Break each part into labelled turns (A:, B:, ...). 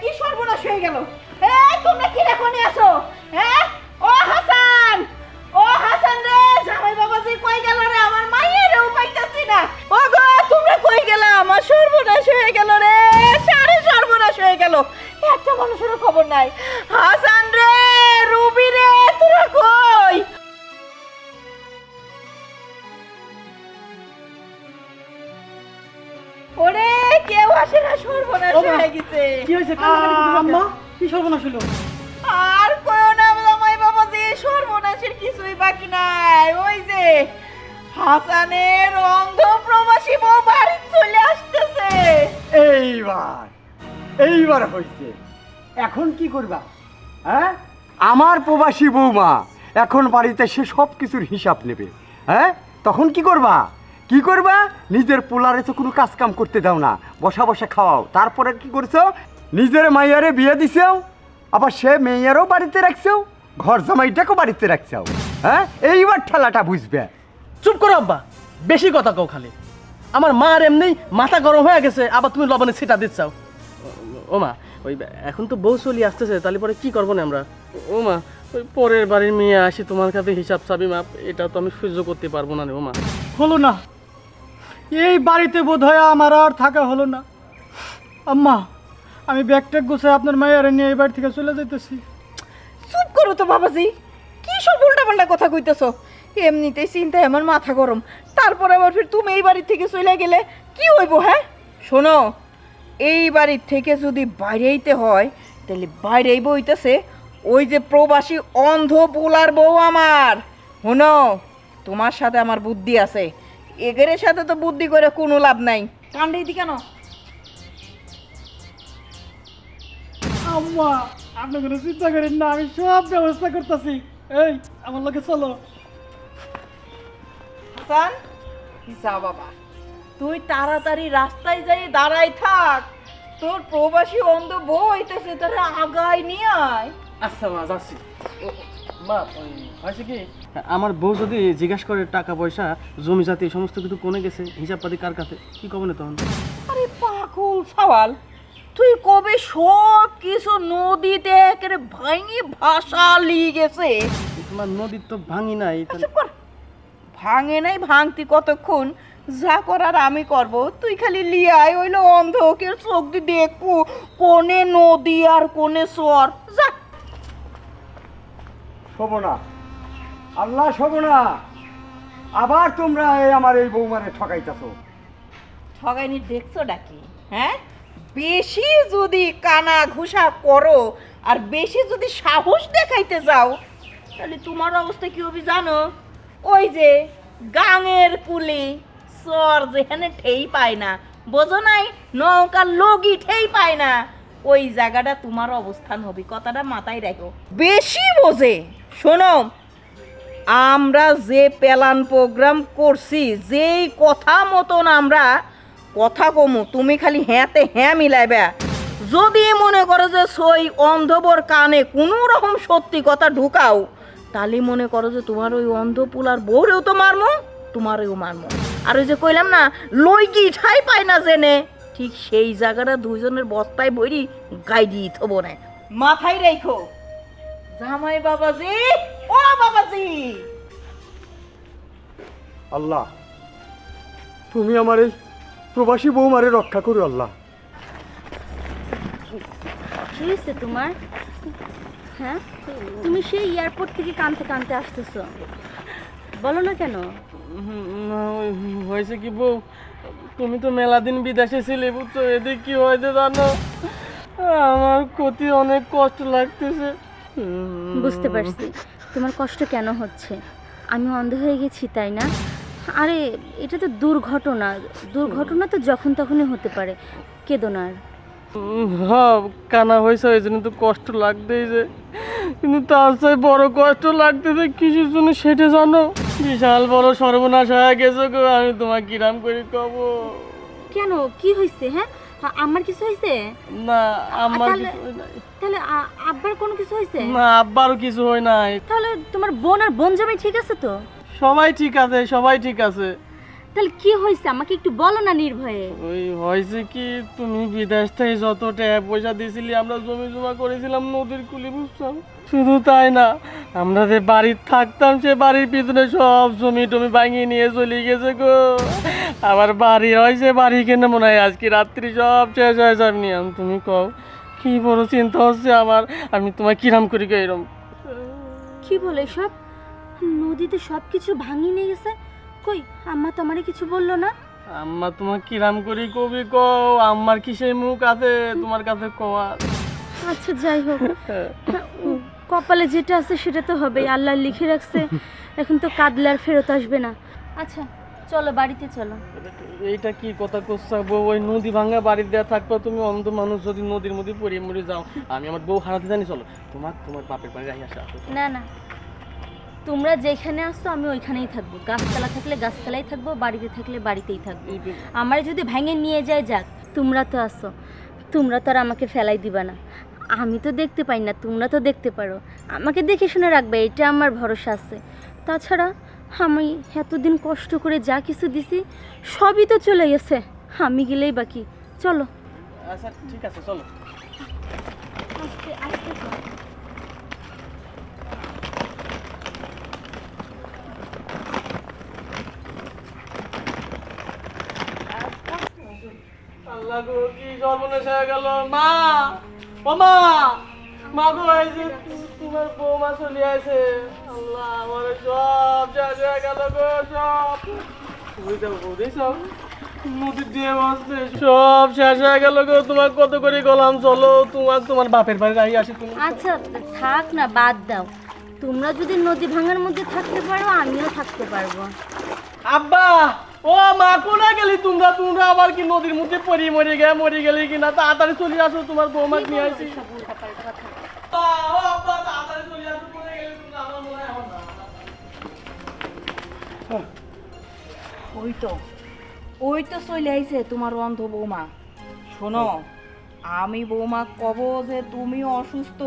A: কি সর্বনাশ হয়ে গেল? এই, তোমরা কি আছো হ্যাঁ ও হাসান ও হাসান রে, জামাই বাবাজি কই গেল রে? আমার না। ও গো তোমরা কই গেলা? আমার সর্বনাশ হয়ে গেল রে, সারে সর্বনাশ হয়ে গেল। একটা মানুষেরও খবর নাই। হাসান রে, রুবি রে, তোরা কই? ওরে কেউ আসে না সর্বনাশ হয়ে গেছে।
B: কি হয়েছে? আম্মা কি সর্বনাশ হলো?
A: আর কয়ও না জামাই বাবা যে সর্বনাশের কিছুই বাকি নাই। ওই যে হাসানের অন্ধ প্রবাসী বউ বাড়ি চলে আসতেছে।
C: এইবার এইবার হয়েছে এখন কি করবা? হ্যাঁ? আমার প্রবাসী বৌমা এখন বাড়িতে সে সব কিছুর হিসাব নেবে। হ্যাঁ? তখন কি করবা? কি করবা? নিজের পোলারে তো কোনো কাজ কাম করতে দাও না। বসা বসা খাওয়াও। তারপরে কি করছ? নিজের মাইয়ারে বিয়ে দিছেও আবার সে মেয়েরও বাড়িতে রাখছেও ঘর জামাইটাকেও বাড়িতে রাখছেও। হ্যাঁ? এইবার ঠেলাটা বুঝবে।
B: চুপ করো আব্বা বেশি কথা কও খালি। আমার মা আর এমনি মাথা গরম হয়ে গেছে আবার তুমি লবণে ছিটা দিচ্ছাও ও মা ওই এখন তো বউ চলি আসতেছে তাহলে পরে কি করব না আমরা? ও মা ওই পরের বাড়ির মেয়ে আসি তোমার কাছে হিসাব চাবি মাপ এটা তো আমি সহ্য করতে পারব না রে ও মা।
D: হলো না। এই বাড়িতে বোধ হয় আমার আর থাকা হলো না। আম্মা, আমি ব্যাগ ট্যাগ গুছাই আপনার মায়ের নিয়ে এই বাড়ি থেকে চলে যাইতেছি।
A: চুপ করো তো বাবাজি, কি সব উল্টা পাল্টা কথা কইতেছো? এমনিতেই চিন্তায় আমার মাথা গরম। তারপরে আবার ফির তুমি এই বাড়ি থেকে চলে গেলে কি হইব হ্যাঁ? শোনো, এই বাড়ির থেকে যদি বাইরেইতে হয়, তাহলে বাইরেই বইতেছে ওই যে প্রবাসী অন্ধ পোলার বউ আমার। শোনো, তোমার সাথে আমার বুদ্ধি আছে। এগের সাথে তো বুদ্ধি করে কোনো লাভ নাই। কাণ্ডে দি কেন
D: আম্মা আপনি কোনো চিন্তা করেন না আমি সব ব্যবস্থা করতেছি। এই আমার লোকে চলো।
A: হাসান যা বাবা? তুই তাড়াতাড়ি রাস্তায় যাই দাঁড়াই থাক। তোর প্রবাসী অন্ধ বউ হইতেছে তারা আগায় নিয়ে আয়।
B: আচ্ছা মা যাচ্ছি। ও, মা হয়েছে কি? আমার বউ যদি জিজ্ঞাসা করে টাকা পয়সা জমি জাতি এই সমস্ত কিছু কোনে গেছে হিসাব পাতি কার কাছে? কি কবে না তখন?
A: আরে পাগল সওয়াল তুই কবে সব কিছু নদীতে একেবারে ভাঙি ভাষা লিয়ে গেছে?
B: তোমার নদীর তো ভাঙি নাই
A: কর। ভাঙে নাই ভাঙতি কতক্ষণ? যা করার আমি করব তুই খালি লিয়াই হইল অন্ধকের চোখ দিয়ে দেখু কোনে নদী আর কোনে সর যা।
C: শোবো না। আল্লাহ শোবো না। আবার তোমরা এই আমার এই বৌমারে ঠকাইতেছো।
A: ঠগাইনি, দেখছ ডাকি হ্যাঁ? বেশি যদি কানা ঘুষা করো আর বেশি যদি সাহস দেখাইতে যাও, তাহলে তোমার অবস্থা কি হবে জানো? ওই যে গাঙের কুলি সর যেখানে ঠেই পায় না। বোঝো নাই, নৌকার লগি ঠেই পায় না। ওই জায়গাটা তোমার অবস্থান হবে, কথাটা মাথায় রাখো। বেশি বোঝে। শোনো, আমরা যে প্যালান প্রোগ্রাম করছি, যেই কথা মতন আমরা কথা কমু, তুমি খালি হ্যাঁতে হ্যাঁ মিলাইবে। যদি মনে করো যে সই অন্ধবর কানে কোনো রকম সত্যি কথা ঢুকাও, তাহলে মনে করো যে তোমার ওই অন্ধ পুলার বউরেও তো মারমো, তোমারও মারমো। আর ওই যে কইলাম না লইকি ঠাই পায় না জেনে, ঠিক সেই জায়গাটা দুইজনের বস্তায় বইরি গাই দিয়ে থবো না। মাথায় রেখো। জামাই বাবাজি ও বাবাজি।
C: আল্লাহ তুমি আমার এই প্রবাসী বৌমারে রক্ষা করো আল্লাহ।
E: কি হয়েছে তোমার? হ্যাঁ? তুমি সেই এয়ারপোর্ট থেকে কানতে কানতে আসতেছো। বলো না কেন?
B: হয়েছে কি বউ? তুমি তো মেলা দিন বিদেশে ছিলে বুঝছ? এদিকে কি হয়েছে জানো? আমার ক্ষতি অনেক কষ্ট লাগতেছে।
E: বুঝতে পারছি। তোমার কষ্ট কেন হচ্ছে? আমি অন্ধ হয়ে গেছি তাই না? আরে এটা তো দুর্ঘটনা। দুর্ঘটনা তো যখন তখনই হতে পারে। কেদো না আর।
B: উম, হ্যাঁ কানা হয়েছে ওই জন্য তো কষ্ট লাগতেই যে। কিন্তু তার চেয়ে বড় কষ্ট লাগতেছে কিসের জন্য সেটা জানো? বিশাল বড় সর্বনাশ হয়ে গেছে গো আমি তোমার কিরাম করে কব।
E: কেন? কি হয়েছে হ্যাঁ? আমার কিছু হয়েছে?
B: না আমার
E: তাহলে-
B: কিছু হয় নাই।
E: তাহলে আব্বার কোনো কিছু হয়েছে?
B: না আব্বারও কিছু হয় নাই।
E: তাহলে তোমার বোন আর বোন জামাই ঠিক আছে তো?
B: সবাই ঠিক আছে সবাই ঠিক আছে।
E: তাহলে কি হয়েছে? আমাকে একটু বলো না নির্ভয়ে।
B: ওই হয়েছে কি তুমি বিদেশ থেকে যত টাকা পয়সা দিয়েছিলি আমরা জমি জমা করেছিলাম নদীর কুলি বুঝছাম শুধু তাই না আমরা যে বাড়ির থাকতাম সে বাড়ির পিছনে সব জমি টমি ভাঙিয়ে নিয়ে চলে গেছে গো। আবার বাড়ি হয়েছে বাড়ি কেন মনে হয় আজকে রাত্রি সব শেষ হয়ে যাবে নিয়ম তুমি কও কি বড় চিন্তা হচ্ছে আমার আমি তোমার কিরাম করি গো এরম।
E: কি বলে সব নদীতে সব কিছু ভাঙিয়ে নিয়ে গেছে? কই আম্মা তো আমারে কিছু বলল না?
B: আম্মা তোমার কিরাম করি কবি কও আম্মার কি সেই মুখ আছে তোমার কাছে কোয়া
E: আচ্ছা যাই হোক। কপালে যেটা আছে সেটা তো হবে আল্লাহ লিখে রাখছে এখন তো কাঁদলে আর ফেরত আসবে না। আচ্ছা চলো বাড়িতে চলো।
B: এইটা কি কথা করছ বউ ওই নদী ভাঙা বাড়ি দেওয়া থাকবে তুমি অন্ধ মানুষ যদি নদীর মধ্যে পড়িয়ে মরে যাও। আমি আমার বউ হারাতে জানি চলো। তোমার তোমার বাপের বাড়ি রাহি আসা।
E: না না। তোমরা যেখানে আসছো আমি ওইখানেই থাকব। গাছতলা থাকলে গাছতলাই থাকব বাড়িতে থাকলে বাড়িতেই থাকব। আমার যদি ভেঙে নিয়ে যায় যাক তোমরা তো আসো তোমরা তো আর আমাকে ফেলাই দিবা না। আমি তো দেখতে পাই না তোমরা তো দেখতে পারো। আমাকে দেখে শুনে রাখবে এটা আমার ভরসা আছে। তাছাড়া আমি এতদিন কষ্ট করে যা কিছু দিছি সবই তো চলে গেছে। আমি গেলেই বাকি চলো।
B: আচ্ছা ঠিক আছে চলো।
E: আস্তে আস্তে
B: আল্লাহ কি সর্বনাশ হয়ে গেল। মা! ও মা গো এই যে তোমার বৌমা চলে আছে আল্লাহ আমার সব শেষ হয়ে গেল গো সব। বৌদি সব নদীর দিয়ে সব শেষ হয়ে গেল গো। তোমার কত করে গলাম চলো তোমার তোমার বাপের বাড়ি রাহি আসি তুমি।
E: আচ্ছা থাক না বাদ দাও। তোমরা যদি নদী ভাঙার মধ্যে থাকতে পারো আমিও থাকতে পারব।
B: আব্বা! ও, মা, কোনা গেলি তোমরা? তোমরা আবার কি নদীর মধ্যে পড়ি, মরে গে মরে গেলি কি না তাড়াতাড়ি চলে আসো, তোমার বৌমা নিয়ে আসি। হয়।
A: ওই তো। ওই তো চলে আইছে তোমার অন্ধ বৌমা। শোনো, আমি বৌমা কব যে তুমি অসুস্থ,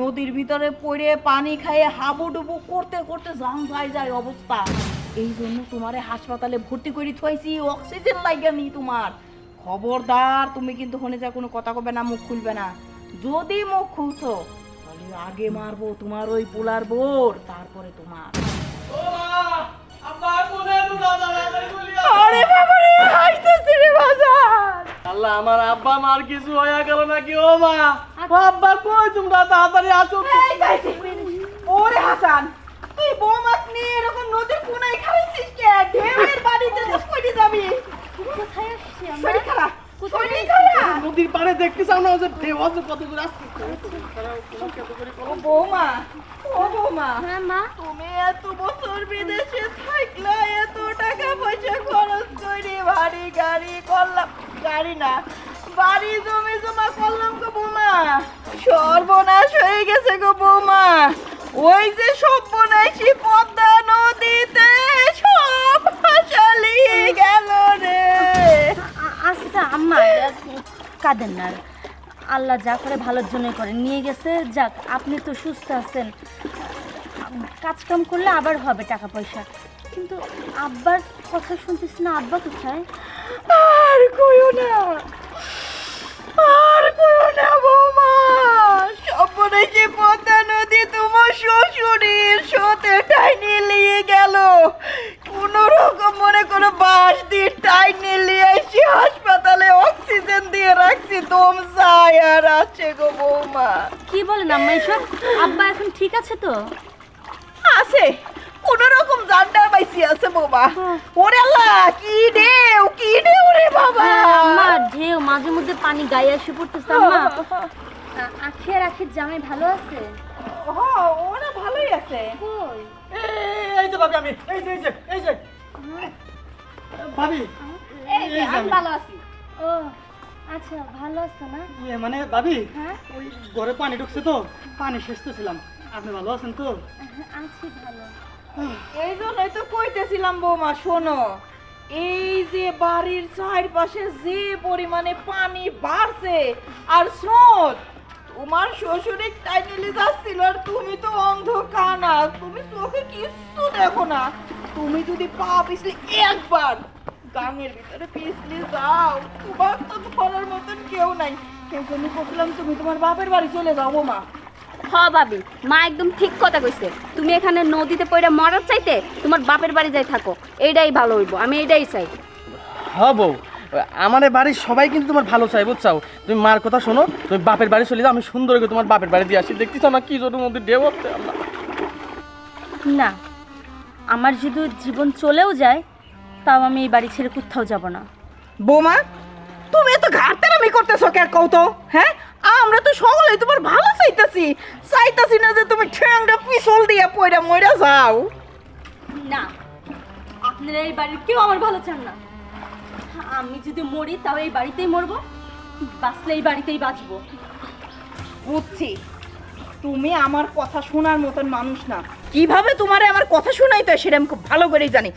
A: নদীর ভিতরে পড়ে পানি খাইয়ে হাবুডুবু করতে করতে জাম যায় যায় অবস্থা। এই জন্য তোমারে হাসপাতালে ভর্তি করে থুয়াইছি অক্সিজেন লাগেনি তোমার। খবরদার তুমি কিন্তু হনে যা কোনো কথা কবে না মুখ খুলবে না। যদি মুখ খুলছো তাহলে আগে মারবো তোমার ওই পোলার বোর তারপরে তোমার। আরে বাবা রে হাসতেছি রে বাজার
B: আল্লাহ আমার আব্বা মার কিছু হয়ে গেল নাকি? ও মা আব্বা কই তোমরা তাড়াতাড়ি আসো
A: এই যাইছি। ওরে হাসান তুই বৌমাক নিয়ে এরকম নদীর কোনায় খাইছিস কে ঢেউয়ের বাড়িতে তো কইতে যাবি
E: কোথায় আসছি আমরা
A: শরীর খারাপ শরীর খারাপ
B: নদীর পাড়ে দেখতে চাও না ও যে ঢেউ আছে কত আসছে?
A: ও বৌমা ও বৌমা।
E: হ্যাঁ মা।
A: তুমি এত বছর বিদেশে থাকলে এত টাকা পয়সা খরচ করে বাড়ি গাড়ি করলাম গাড়ি না বাড়ি জমি জমা করলাম গো বৌমা। সর্বনাশ হয়ে গেছে গো বৌমা। ওই যে সর্বনাশী পদ্মা নদীতে সব ভাসালিয়ে গেল রে।
E: আচ্ছা আম্মা কাঁদেন না আল্লাহ যা করে ভালোর জন্য করে নিয়ে গেছে, যাক, আপনি তো সুস্থ আছেন। কাজ কাম করলে আবার হবে টাকা পয়সা। কিন্তু আব্বার কথা শুনতেছি না, আব্বা কোথায়?
A: আর কইও না। আর কইও না বৌমা। সর্বনাশী পদ্মা নদী তোমার শ্বশুরের সাথে টাইনে নিয়ে গেল। কোন মনে করো বাস দিয়ে টাই নিয়ে এসে হাসপাতালে অক্সিজেন দিয়ে রাখছি। দম যায় আর আছে গো বৌমা।
E: কি বলেন আম্মা এসব? আব্বা এখন ঠিক আছে তো?
A: আছে। কোন রকম জানটা পাইছি আছে বাবা ওরে আল্লাহ কি ঢেউ কি ঢেউ রে বাবা।
E: হ্যাঁ, আম্মা ঢেউ মাঝে মধ্যে পানি গায়ে এসে পড়তেছে আম্মা। আ- আখি আর আখির জামাই ভালো আছে?
A: হ্যাঁ ওরা ভালোই আছে।
E: কই?
D: এই- যে ভাবি আমি এই যে এই যে এই যে। ভাবি
E: এই আমি ভালো আছি। ও আচ্ছা ভালো আছো না?
D: ইয়ে মানে ভাবি
E: হ্যাঁ?
D: ওই ঘরে পানি ঢুকছে তো পানি সেচতেছিলাম। আপনি ভালো আছেন তো?
E: আছি ভালো।
A: এই জন্যই তো কইতেছিলাম বৌমা শোনো এই যে বাড়ির চারপাশে যে পরিমাণে পানি বাড়ছে আর স্রোত তোমার শ্বশুরে টাইটেলে যাচ্ছিল আর তুমি তো অন্ধ কানা তুমি চোখে কিচ্ছু দেখো না। তুমি যদি পা পিছলে একবার গাঙের ভিতরে পিছলে যাও তোমার তো ধরার মতন কেউ নাই। সেই জন্য বললাম তুমি তোমার বাপের বাড়ি চলে যাও মা
E: হ বাবি মা একদম ঠিক কথা কইছে। তুমি এখানে নদীতে পড়ে মরার চাইতে তোমার বাপের বাড়ি যাই থাকো। এইটাই ভালো হইব আমি এইটাই চাই।
B: হ্যাঁ বউ আমার বাড়ির সবাই কিন্তু তোমার ভালো চাই বুঝছাও? তুমি মার কথা শোনো তুমি বাপের বাড়ি চলে যাও আমি সুন্দর করে তোমার বাপের বাড়ি দিয়ে আসি। দেখতেছ না কি জোরের মধ্যে ঢেউ হচ্ছে আল্লাহ
E: না আমার যদি জীবন চলেও যায় তাও আমি এই বাড়ি ছেড়ে কোথাও যাব না।
A: বৌমা তুমি এত ঘাটতারামি করতেছো কে কও তো? হ্যাঁ? আমরা তো সকলে তোমার ভালো চাইতাছি। চাইতাছি না যে তুমি ঠ্যাংটা পিছল দিয়া পয়রা মইরা যাও।
E: না আপনারা এই বাড়ির কেউ আমার ভালো চান না। আমি যদি মরি, তাও এই বাড়িতেই মরবো? বাঁচলে এই বাড়িতেই বাঁচবো।
A: বুঝছি। তুমি আমার কথা শোনার মতন মানুষ না। কীভাবে তোমারে আমার কথা শোনাইতে হয় সেটা আমি খুব ভালো করেই জানি।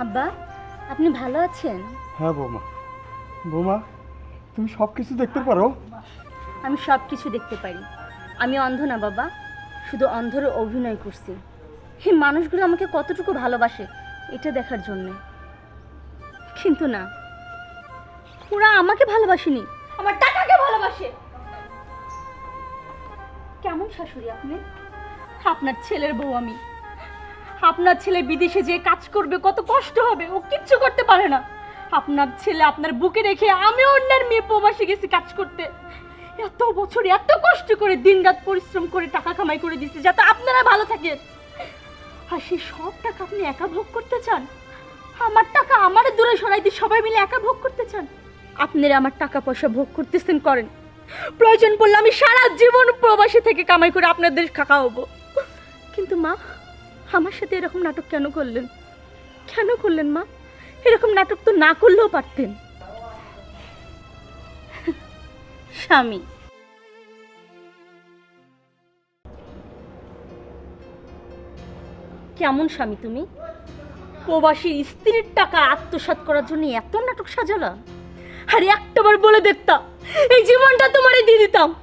E: আব্বা আপনি ভালো আছেন?
C: হ্যাঁ বৌমা। বৌমা তুমি সব কিছু দেখতে পারো?
E: আমি সব কিছু দেখতে পারি। আমি অন্ধ না বাবা। শুধু অন্ধর অভিনয় করছি। এই মানুষগুলো আমাকে কতটুকু ভালোবাসে এটা দেখার জন্যে। কিন্তু না ওরা আমাকে ভালোবাসেনি। আমার টাকাকে ভালোবাসে। কেমন শাশুড়ি আপনি? আপনার ছেলের বউ আমি। আপনার ছেলে বিদেশে যে কাজ করবে, কত কষ্ট হবে, ও কিচ্ছু করতে পারে না। আপনার ছেলে আপনার বুকে রেখে আমি অন্যের মেয়ে প্রবাসে গেছি কাজ করতে। এত বছর এত কষ্ট করে দিনরাত পরিশ্রম করে টাকা কামাই করে দিচ্ছি যাতে আপনারা ভালো থাকেন। আর সেই সব টাকা আপনি একা ভোগ করতে চান? আমার টাকা আমার দূরে সরাই দিয়ে সবাই মিলে একা ভোগ করতে চান? আপনারা আমার টাকা পয়সা ভোগ করতেছেন করেন। প্রয়োজন পড়লে আমি সারা জীবন প্রবাসী থেকে কামাই করে আপনাদের হব কিন্তু মা আমার সাথে এরকম নাটক কেন করলেন? কেন করলেন মা? এরকম নাটক তো না করলেও পারতেন। স্বামী। কেমন স্বামী তুমি? প্রবাসী স্ত্রীর টাকা আত্মসাৎ করার জন্য এত নাটক সাজালা। আর একটাবার বলে দেখতাম এই জীবনটা তোমারে দিয়ে দিতাম।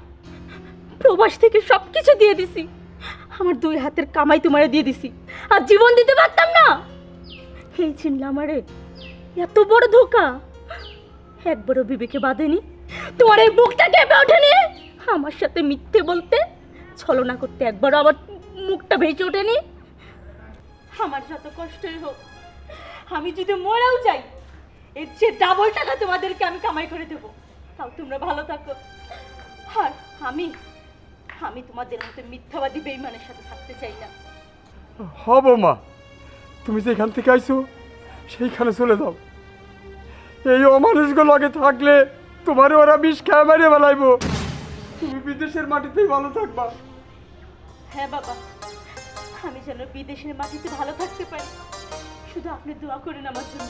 E: প্রবাস থেকে সব কিছু দিয়ে দিছি। আমার দুই হাতের কামাই তোমারে দিয়ে দিছি। আর জীবন দিতে পারতাম না। এই চিনলা আমারে, এত বড় ধোকা। একবারও বিবেকে বাঁধেনি। তোমার এই বুকটা কেঁপে ওঠেনি। আমার সাথে মিথ্যে বলতে, ছলনা করতে একবারও আবার মুখটা ভেসে ওঠেনি। আমার যত কষ্টই হোক, আমি যদি মরেও যাই, এর চেয়ে ডাবল টাকা তোমাদেরকে আমি কামাই করে দেবো। তাও তোমরা ভালো থাকো। আর আমি আমি তোমাদের মতো মিথ্যাবাদী বেইমানের সাথে থাকতে চাই না।
C: হ মা তুমি যেখান থেকে আইছো সেইখানে চলে যাও। এই অমানুষগুলো আগে থাকলে তোমার ওরা বিষ খেয়ে মেরে বেলাইবো তুমি বিদেশের মাটিতেই ভালো থাকবা।
E: হ্যাঁ বাবা আমি যেন বিদেশের মাটিতে ভালো থাকতে পারি। শুধু আপনি দোয়া করেন আমার জন্য।